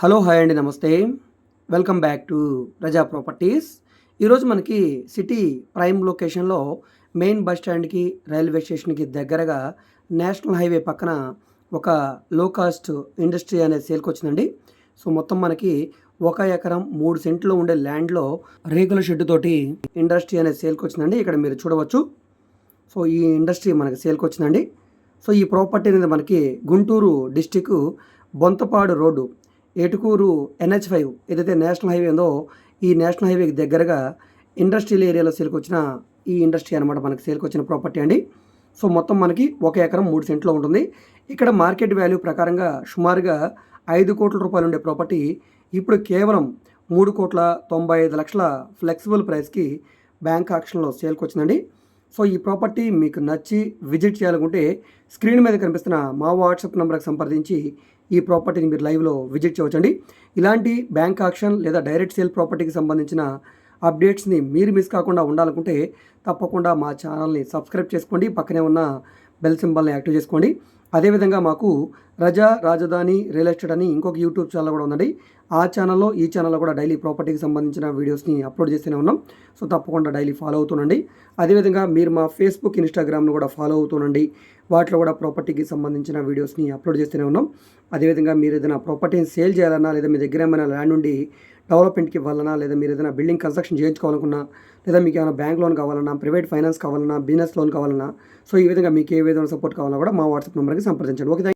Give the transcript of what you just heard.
Hello hi అండి నమస్తే. Welcome back to Praja properties. ఈరోజు మనకి సిటీ ప్రైమ్ లొకేషన్లో మెయిన్ బస్ స్టాండ్కి రైల్వే స్టేషన్కి దగ్గరగా నేషనల్ హైవే పక్కన ఒక లో కాస్ట్ ఇండస్ట్రీ అనేది సేల్కి వచ్చిందండి. సో మొత్తం మనకి ఒక ఎకరం మూడు సెంట్లో ఉండే ల్యాండ్లో రేకుల షెడ్ తోటి ఇండస్ట్రీ అనేది సేల్కి వచ్చిందండి. ఇక్కడ మీరు చూడవచ్చు. సో ఈ ఇండస్ట్రీ మనకి సేల్కి వచ్చిందండి. సో ఈ ప్రాపర్టీ అనేది మనకి Guntur district Bonthapadu road Etukuru NH five ఏదైతే నేషనల్ హైవే ఉందో ఈ నేషనల్ హైవేకి దగ్గరగా ఇండస్ట్రియల్ ఏరియాలో సేల్కొచ్చిన ఈ ఇండస్ట్రీ అనమాట మనకి సేల్కొచ్చిన ప్రాపర్టీ అండి. సో మొత్తం మనకి ఒక ఎకరం మూడు సెంట్లో ఉంటుంది. ఇక్కడ మార్కెట్ వాల్యూ ప్రకారంగా సుమారుగా ఐదు కోట్ల రూపాయలు ఉండే ప్రాపర్టీ ఇప్పుడు కేవలం మూడు కోట్ల తొంభై ఐదు లక్షల ఫ్లెక్సిబుల్ ప్రైస్కి బ్యాంక్ ఆక్షన్లో సేల్కి వచ్చిందండి సో ఈ ప్రాపర్టీ మీకు నచ్చి విజిట్ చేయాలనుకుంటే స్క్రీన్ మీద కనిపిస్తున్న మా వాట్సాప్ నెంబర్కి సంప్రదించి ఈ ప్రాపర్టీని మీరు లైవ్లో విజిట్ చేయవచ్చండి. ఇలాంటి బ్యాంక్ ఆక్షన్ లేదా డైరెక్ట్ సేల్ ప్రాపర్టీకి సంబంధించిన అప్డేట్స్ని మీరు మిస్ కాకుండా ఉండాలనుకుంటే తప్పకుండా మా ఛానల్ని సబ్స్క్రైబ్ చేసుకోండి. పక్కనే ఉన్న బెల్ సింబల్ని యాక్టివ్ చేసుకోండి. అదేవిధంగా మాకు రజా రాజధాని రియల్ ఎస్టేట్ అని ఇంకొక యూట్యూబ్ ఛానల్ కూడా ఉందండి. ఆ ఛానల్లో ఈ ఛానల్లో కూడా డైలీ ప్రాపర్టీకి సంబంధించిన వీడియోస్ని అప్లోడ్ చేస్తూనే ఉన్నాం. సో తప్పకుండా డైలీ ఫాలో అవుతుండండి. అదేవిధంగా మీరు మా ఫేస్బుక్ ఇన్స్టాగ్రామ్ను కూడా ఫాలో అవుతుండండి. వాటిలో కూడా ప్రాపర్టీకి సంబంధించిన వీడియోస్ని అప్లోడ్ చేస్తూనే ఉన్నాం. అదేవిధంగా మీరు ఏదైనా ప్రాపర్టీని సేల్ చేయాలన్నా లేదా మీ దగ్గర ఏమైనా ల్యాండ్ ఉండి డెవలప్మెంట్కి ఇవ్వాలన్నా లేదా మీరు ఏదైనా బిల్డింగ్ కన్స్ట్రక్షన్ చేయించుకోవాలనుకున్నా లేదా మీకు ఏమైనా బ్యాంక్ లోన్ కావాలన్నా ప్రైవేట్ ఫైనాన్స్ కావాలన్నా బిజినెస్ లోన్ కావాలన్నా సో ఈ విధంగా మీకు ఏ విధంగా సపోర్ట్ కావాలన్నా కూడా మా వాట్సాప్ నెంబర్కి సంప్రదించండి. ఓకే